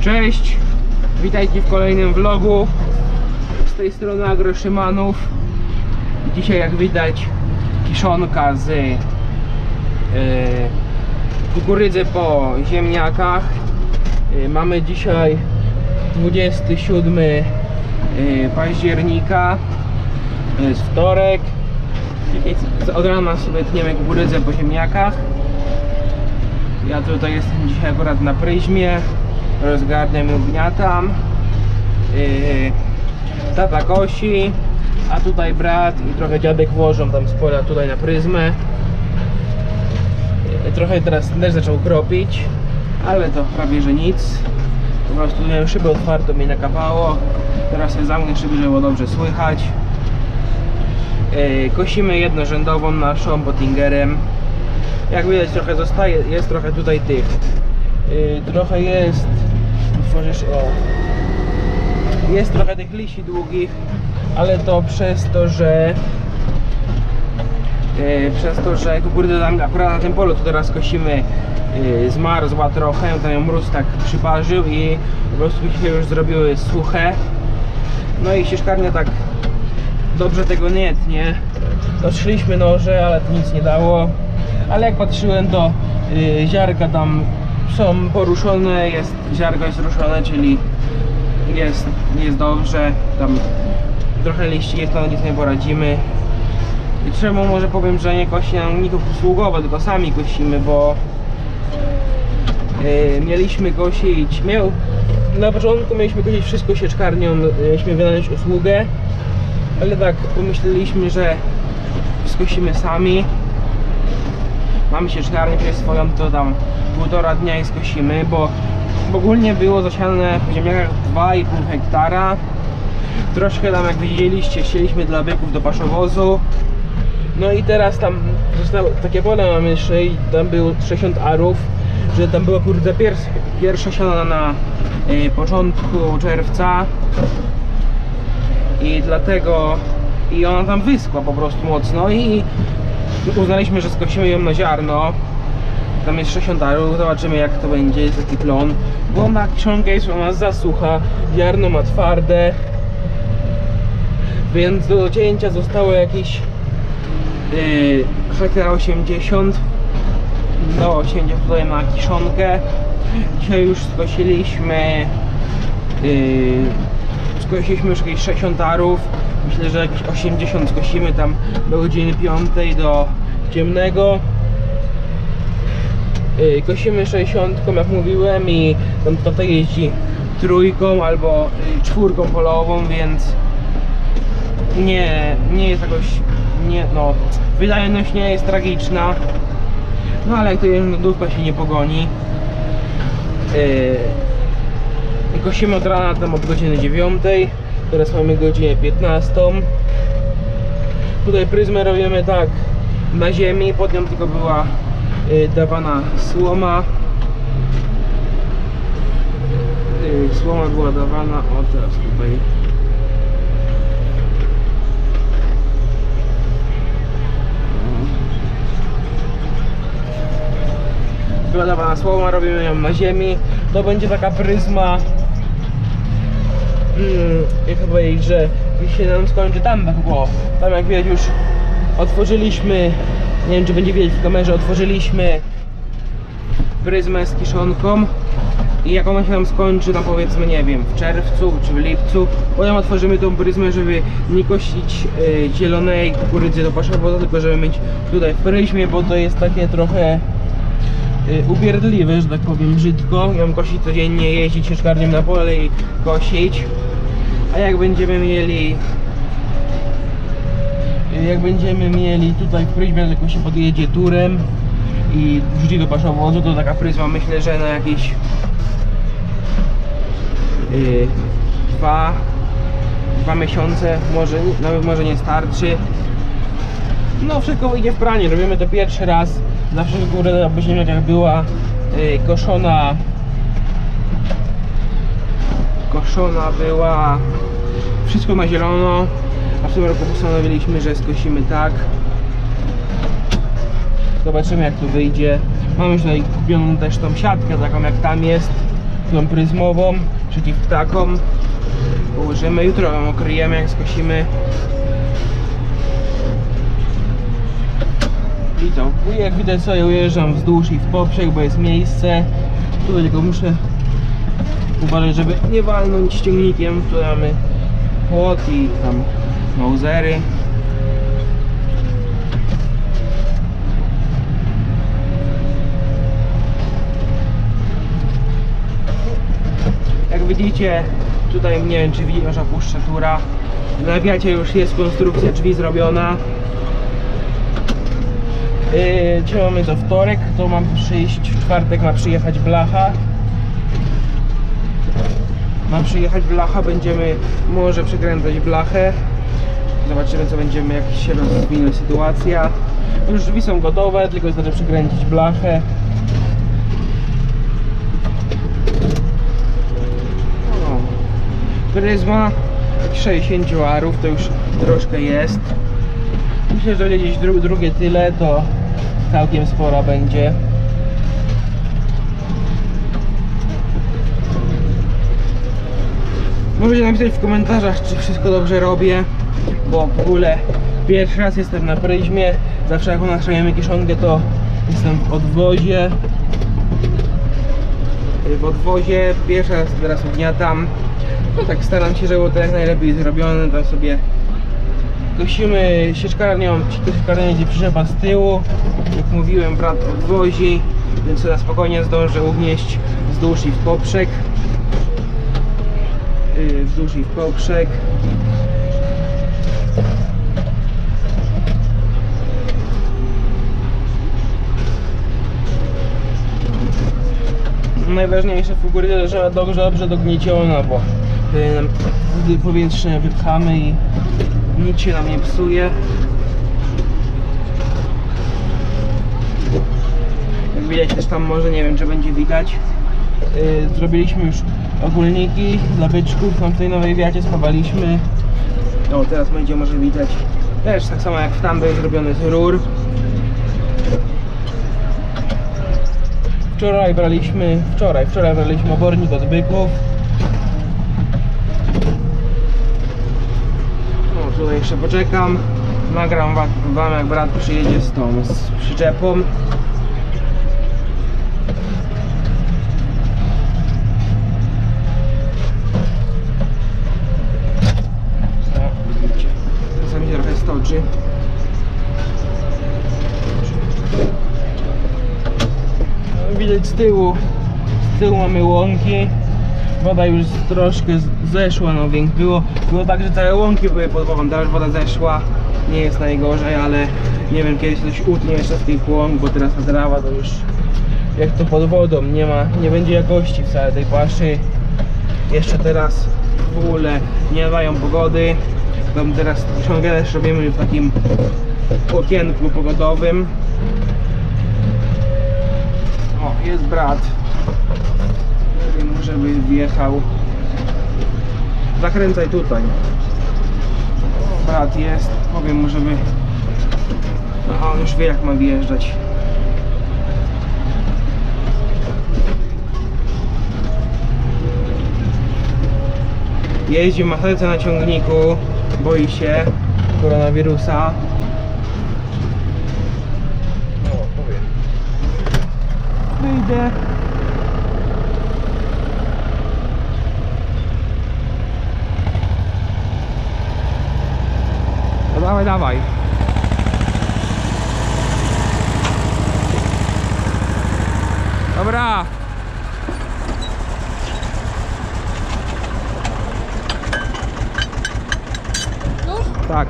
Cześć, witajcie w kolejnym vlogu. Z tej strony Agro Szymanów. Dzisiaj jak widać kiszonka z yy, kukurydzy po ziemniakach. Yy, Mamy dzisiaj 27 yy, października. Jest wtorek. I z- Od rana sobie tniemy kukurydzę po ziemniakach. Ja tutaj jestem dzisiaj akurat na pryzmie, rozgarniam i ugniatam. Yy, tata kosi, a tutaj brat i trochę dziadek włożą tam z pola tutaj na pryzmę. Yy, trochę teraz też zaczął kropić, ale to prawie że nic. Po prostu miałem szybę otwartą i nakapało. Teraz sobie zamknę szyby, żeby było dobrze słychać. Yy, kosimy jednorzędową naszą Bottingerem jak widać trochę zostaje, jest trochę tutaj tych yy, trochę jest o. Jest trochę tych liści długich ale to przez to, że yy, przez to, że kukurydza tam akurat na tym polu to teraz kosimy yy, zmarzła trochę, tam ją mróz tak przyparzył i po prostu się już zrobiły suche. No i ścieżkarnia tak dobrze tego nie tnie Doszliśmy noże, ale to nic nie dało. Ale jak patrzyłem to y, ziarka tam są poruszone, jest ziarko jest ruszone, czyli jest, jest dobrze, tam trochę liści jest, ale nic nie poradzimy. I czemu może powiem, że nie kosi nam ników usługowo, tylko sami kosimy, bo y, mieliśmy kosić, miał, na początku mieliśmy kosić wszystko sieczkarnią, mieliśmy wynająć usługę, ale tak pomyśleliśmy, że skosimy sami mamy sieczkarnię przecież swoją, to tam półtora dnia i skosimy, bo ogólnie było zasiane w ziemniakach 2,5 hektara. Troszkę tam jak widzieliście, chcieliśmy dla byków do paszowozu. No i teraz tam takie pole mamy tam było 60 arów, że tam była kurde pierwsza siana na y, początku czerwca i dlatego i ona tam wyschła po prostu mocno i uznaliśmy, że skosimy ją na ziarno tam jest 60 arów, zobaczymy jak to będzie, jest taki plon bo na kiszonkę jest ona za sucha ziarno ma twarde. Więc do cięcia zostało jakieś yy, hektara 80 do cięcia tutaj na kiszonkę. Dzisiaj już skosiliśmy yy, skosiliśmy już jakieś 60 arów myślę, że jakieś 80 skosimy tam do godziny 5 do ciemnego kosimy 60 jak mówiłem i tam tata jeździ trójką albo czwórką polową, więc nie, nie jest jakoś nie, no, wydajność nie jest tragiczna. No ale jak to jednodówka się nie pogoni. Yy, kosimy od rana tam od godziny 9 teraz mamy godzinę 15 tutaj pryzmę robimy tak na ziemi, pod nią tylko była y, dawana słoma. Y, słoma była dawana, o teraz tutaj. Była dawana słoma, robimy ją na ziemi. To będzie taka pryzma. Mm, jak powiedzieć, że się nam skończy. Tam było, tam jak widać już otworzyliśmy, nie wiem czy będzie widać w kamerze, otworzyliśmy pryzmę z kiszonką i jak ona się nam skończy, no powiedzmy, nie wiem, w czerwcu czy w lipcu, potem otworzymy tą pryzmę, żeby nie kosić y, zielonej kukurydzy do paszowozu, tylko żeby mieć tutaj w pryzmie, bo to jest takie trochę y, upierdliwe, że tak powiem brzydko. Ją kosić codziennie, jeździć ciężkarniem na pole i kosić. A jak będziemy mieli jak będziemy mieli tutaj w pryzmie, tylko się podjedzie turem i wrzuci do paszowozu, to taka pryzma myślę, że na jakieś y, dwa, dwa miesiące, może, nawet może nie starczy. No wszystko wyjdzie w pranie, robimy to pierwszy raz. Zawsze górę na ziemniakach była y, koszona koszona była wszystko na zielono, a w tym roku postanowiliśmy, że skosimy tak. Zobaczymy jak to wyjdzie. Mamy już tutaj kupioną też tą siatkę taką jak tam jest. tą pryzmową przeciw ptakom. Położymy, jutro ją okryjemy jak skosimy. I to, jak widać sobie ujeżdżam wzdłuż i w poprzek, bo jest miejsce. Tutaj tylko muszę uważać, żeby nie walnąć ściągnikiem. Tu mamy płot i tam mausery. Jak widzicie, tutaj nie wiem czy widzi nasza puszczatura. Na wiacie już jest konstrukcja drzwi zrobiona. Yy, mamy to wtorek, to mam przyjść, w czwartek ma przyjechać blacha. Ma przyjechać blacha, będziemy może przekręcać blachę. Zobaczymy co będziemy, jak się rozwinie sytuacja. Już drzwi są gotowe, tylko wystarczy przekręcić blachę. O, Pryzma 60 arów to już troszkę jest. Myślę, że gdzieś dru drugie tyle to całkiem spora będzie. Możecie napisać w komentarzach, czy wszystko dobrze robię, bo w ogóle pierwszy raz jestem na pryzmie. Zawsze jak nastrajemy kieszonkę, to jestem w odwozie. W odwozie, pierwszy raz teraz ugniatam. No tak staram się, żeby to jak najlepiej zrobione, tam sobie Kosimy sieczkarnią, sieczkarnia będzie przyczepa z tyłu. Jak mówiłem, brat odwozi, więc na spokojnie zdążę ugnieść wzdłuż i w poprzek. Yy, wzdłuż i w poprzek. Najważniejsze kukurydze, że dobrze, dobrze dognieciona, bo yy, gdy powietrze wypchamy i nic się nam nie psuje. Jak widać też tam może, nie wiem czy będzie widać. Yy, zrobiliśmy już ogólniki dla byczków, tam w tej nowej wiacie spawaliśmy. O, teraz będzie może widać. Też tak samo jak w tam był zrobiony z rur. Wczoraj braliśmy, wczoraj, wczoraj braliśmy obornik od byków. No tutaj jeszcze poczekam. Nagram wa- wam jak brat przyjedzie z tą z przyczepą. Tyłu mamy łąki. Woda już troszkę zeszła, no więc było, było tak, że całe łąki były pod wodą, teraz woda zeszła, nie jest najgorzej, ale nie wiem kiedy się coś utnie jeszcze z tych łąk, bo teraz ta trawa to już jak to pod wodą, nie ma, nie będzie jakości wcale tej paszy. Jeszcze teraz w ogóle nie dają pogody, tam teraz ciągle też robimy w takim okienku pogodowym. O, jest brat. Powiem mu, żeby wjechał. Zakręcaj tutaj. Brat jest. Powiem mu, żeby. No, on już wie jak ma wjeżdżać. Jeździ, ma serce na ciągniku. Boi się koronawirusa. No, powiem. Wyjdę. Dawaj, dawaj. Dobra. Tak.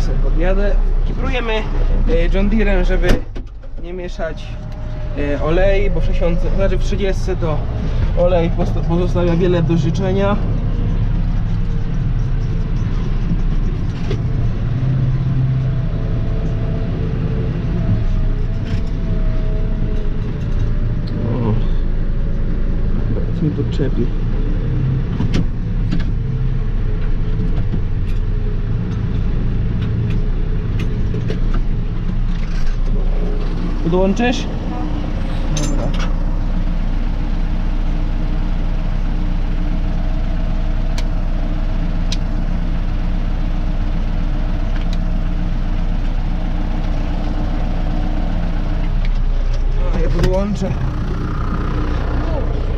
sobie podjadę. Kiprujemy e, John Deerem, żeby nie mieszać olei, bo w 60, znaczy w 30 to olej pozostawia wiele do życzenia. Mi podczepi. Podłączysz? Dobra. No, ja podłączę.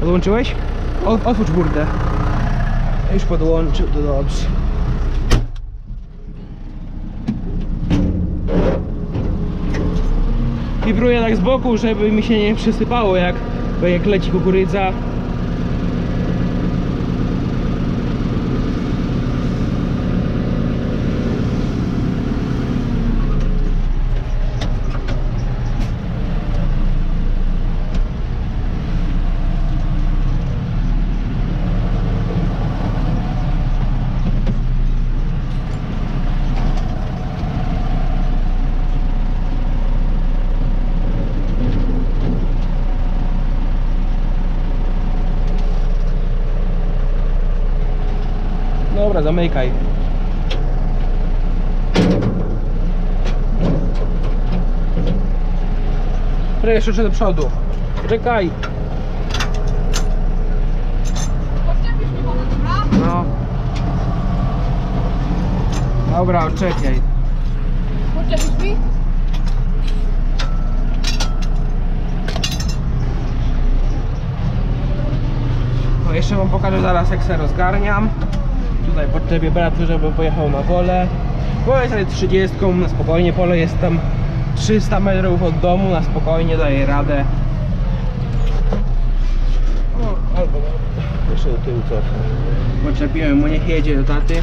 Podłączyłeś? O, otwórz burtę. Już podłączył, to dobrze. Wibruję tak z boku, żeby mi się nie przysypało jak, jak leci kukurydza. Dobra, zamykaj. Proszę jeszcze do przodu. Czekaj. No. Dobra, czekaj. Podczepisz mi? No jeszcze wam pokażę zaraz jak się rozgarniam. Tutaj podczepię bratu, żeby pojechał na pole. Pole jest ale 30, na spokojnie pole jest tam 300 metrów od domu, na spokojnie daje radę. O, albo jeszcze do tyłu cofnę. Podczepiłem mu, niech jedzie do taty.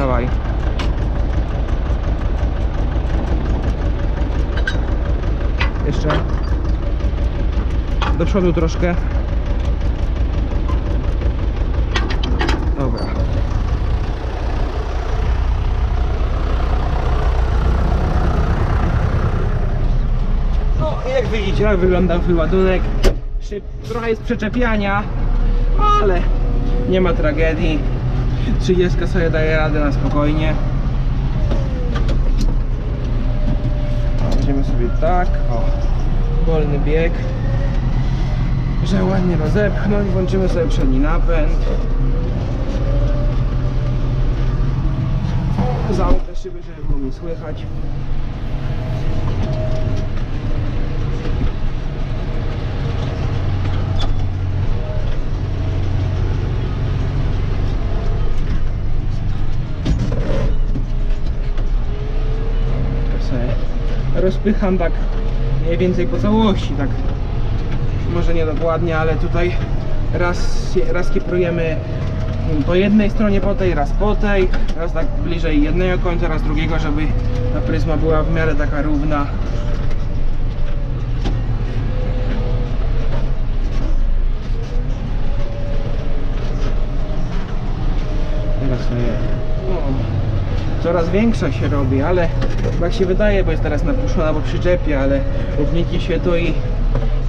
Dawaj. Jeszcze. Do przodu troszkę. Dobra. No jak widzicie, jak wygląda wyładunek. Trochę jest przyczepiania, ale nie ma tragedii. 30 sobie daje radę na spokojnie. Będziemy sobie tak, o, wolny bieg, że ładnie rozepchnąć, włączymy sobie przedni napęd. Zamknę szyby, żeby było mi słychać. Tak rozpycham tak mniej więcej po całości, tak może nie dokładnie, ale tutaj raz, raz kiprujemy po jednej stronie po tej, raz po tej, raz tak bliżej jednego końca, raz drugiego, żeby ta pryzma była w miarę taka równa. Teraz no, coraz większa się robi, ale tak się wydaje, bo jest teraz napuszczona po przyczepie, ale upnijcie się to i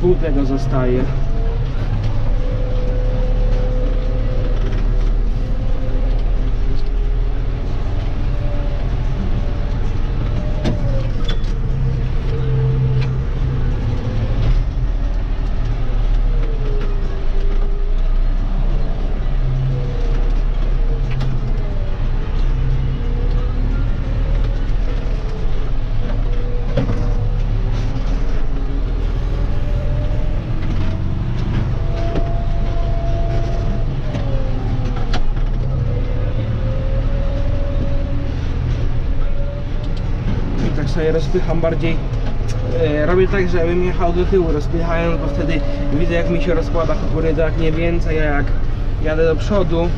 pół tego zostaje. I tak sobie rozpycham bardziej. E, robię tak, żebym jechał do tyłu rozpychając, bo wtedy widzę jak mi się rozkłada kukurydza, jak nie więcej, a jak jadę do przodu.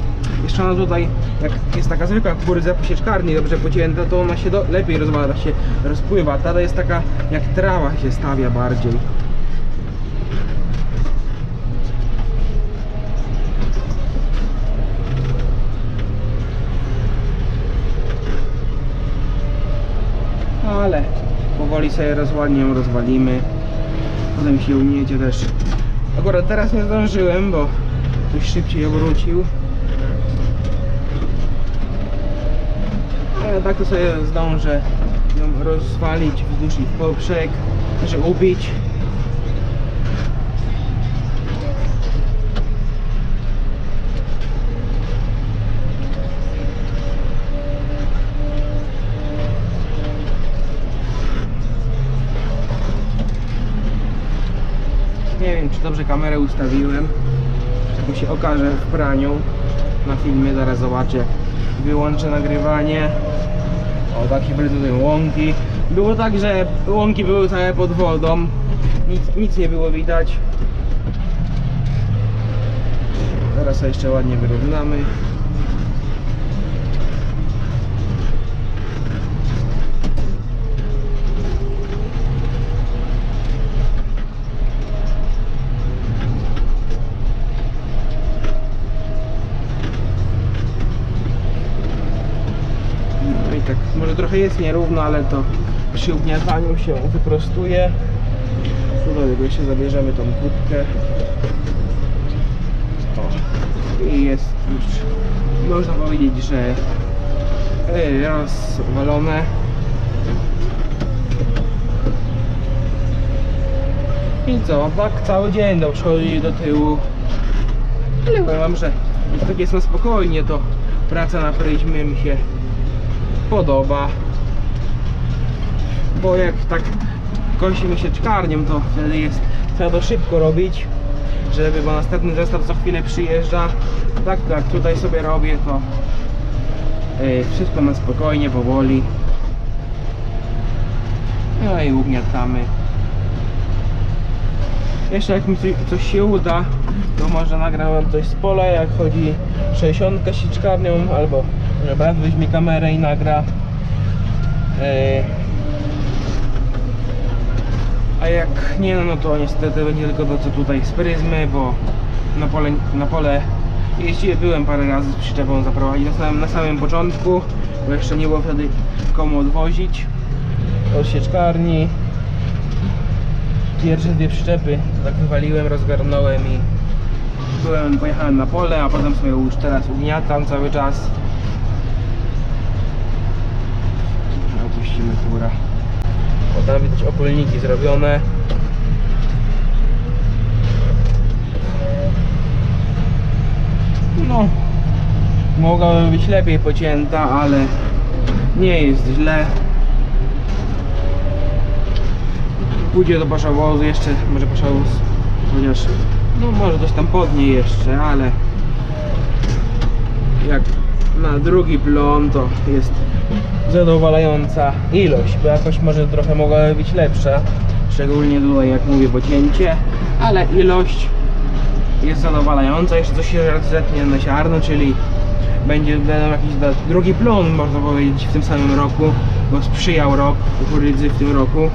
Jeszcze ona tutaj, jak jest taka zwykła kukurydza po sieczkarni, dobrze pocięta, to ona się do, lepiej rozwala, się rozpływa. Ta jest taka, jak trawa się stawia bardziej. Ale powoli sobie rozładnie ją rozwalimy. potem się uniecie też. Akurat teraz nie zdążyłem, bo ktoś szybciej obrócił. Ale tak to sobie zdążę ją rozwalić wzdłuż i w poprzek, znaczy ubić. Dobrze kamerę ustawiłem. Tego się okaże w praniu. Na filmie zaraz zobaczę. Wyłączę nagrywanie. O, takie były tutaj łąki. Było tak, że łąki były całe pod wodą. Nic, nic nie było widać. Teraz jeszcze ładnie wyrównamy. Jest nierówno, ale to przy ugniataniu się wyprostuje. Tu do jeszcze zabierzemy tą kłódkę. O. I jest już, można powiedzieć, że e, rozwalone. I co, tak cały dzień do przodu i do tyłu. Ale powiem wam, że jak tak jest na spokojnie, to praca na pryzmie mi się podoba. Bo jak tak mi się czkarniem, to wtedy jest trzeba to szybko robić, żeby, bo następny zestaw co chwilę przyjeżdża. Tak, tak, tutaj sobie robię to yy, wszystko na spokojnie, powoli. No i ugniatamy. Jeszcze jak mi coś, coś się uda, to może nagram wam coś z pola, jak chodzi 60 sieczkarnią, albo brat weźmie kamerę i nagra. Yy. A jak nie, no to niestety będzie tylko to co tutaj z pryzmy, bo na pole, na pole jeździłem, byłem parę razy z przyczepą zaprowadzić na samym, na samym początku, bo jeszcze nie było wtedy komu odwozić od sieczkarni. Pierwsze dwie przyczepy tak wywaliłem, rozgarnąłem i byłem, pojechałem na pole, a potem sobie już teraz ugniatam cały czas. Opuścimy kura. O, tam widać opolniki zrobione. No, mogłaby być lepiej pocięta, ale nie jest źle. Pójdzie do paszowozu jeszcze, może paszowóz, chociaż no może coś tam podnie jeszcze, ale jak na drugi plon to jest zadowalająca ilość, bo jakoś może trochę mogłaby być lepsza, szczególnie tutaj jak mówię pocięcie, ale ilość jest zadowalająca, jeszcze coś się zetnie na ziarno, czyli będzie jakiś drugi plon można powiedzieć w tym samym roku, bo sprzyjał rok kukurydzy w tym roku.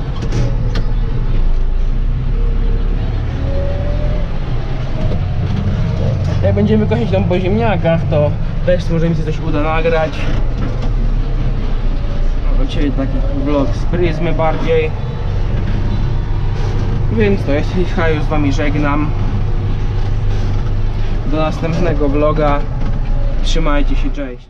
Jak będziemy kosić tam po ziemniakach, to też może mi się coś uda nagrać. Dzisiaj taki vlog z pryzmy bardziej. Więc to ja już z wami żegnam. Do następnego vloga. Trzymajcie się, cześć.